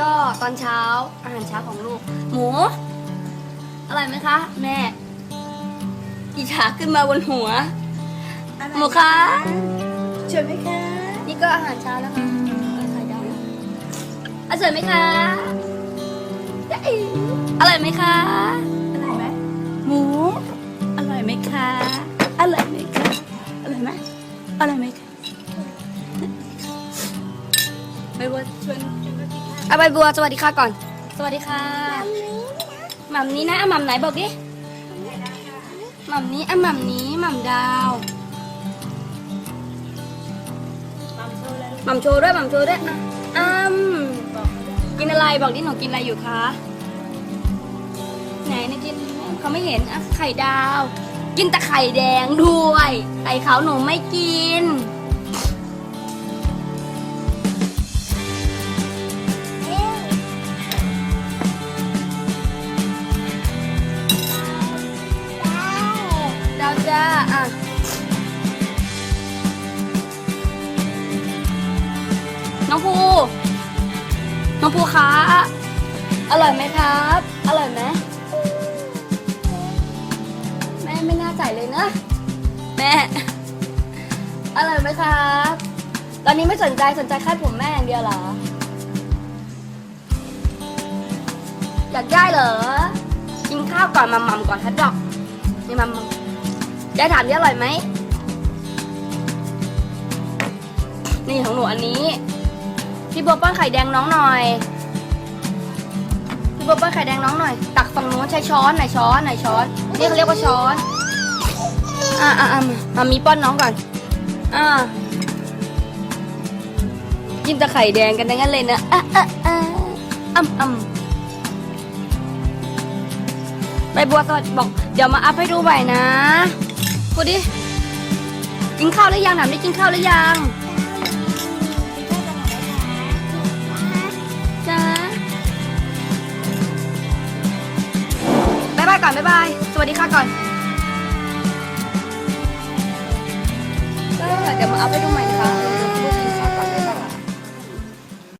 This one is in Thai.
ก็ตอนเช้าอาหารเช้าของลูก หมูอร่อยไหมคะ แม่อีฉาขึ้นมาบนหัว หมูคะเชิญไหมคะ นี่ก็อาหารเช้าแล้วค่ะเออไข่ดาวนะอร่อยไหมคะเย้อร่อยไหมคะอร่อยไหมหมูอร่อยไหมคะอร่อยไหมคะอร่อยไหมอร่อยไหมคะใบบัวชวน เอาใบบัวสวัสดีค่ะก่อน สวัสดีค่ะหม่ำนี้นะอะหม่ำไหนบอกดิหม่ำนี้อะหม่ำนี้หม่ำดาวหม่ำโชว์ด้วยหม่ำโชว์ด้วยอะอ้ำกินอะไรบอกดิหนูกินอะไรอยู่คะไหนนี่กินเขาไม่เห็นอะไข่ดาว กินแต่ไข่แดงด้วยไข่ขาวหนูไม่กิน น้องภูน้องภูคะอร่อยไหมครับ อร่อยไหมแม่ไม่น่าใจเลยนะแม่อร่อยไหมครับ ตอนนี้ไม่สนใจสนใจแค่ผมแม่อย่างเดียวเหรอ อยากได้เหรอ กินข้าวก่อนมัมมัมก่อนฮัทดอกนี่มัมมัมยายถามดิอร่อยไหมนี่ของหนูอันนี้ พี่บัวป้อนไข่แดงน้องหน่อย พี่บัวป้อนไข่แดงน้องหน่อย ตักฝั่งนู้นใช้ช้อนไหนช้อนไหนช้อนนี่เขาเรียกว่าช้อน อ่าอ่าอ่ามามีป้อนน้องก่อน อ่ากินแต่ไข่แดงกันงั้นเลยนะอะอะอะอ่ำอ่ำใบบัวสวัสดีบอก เดี๋ยวมาอัพให้ดูใหม่นะพูดดิ กินข้าวหรือยังถามได้กินข้าวหรือยัง ก่อนบายบาย สวัสดีค่ะก่อนก็เดี๋ยวมาอัพให้ดูใหม่นะคะ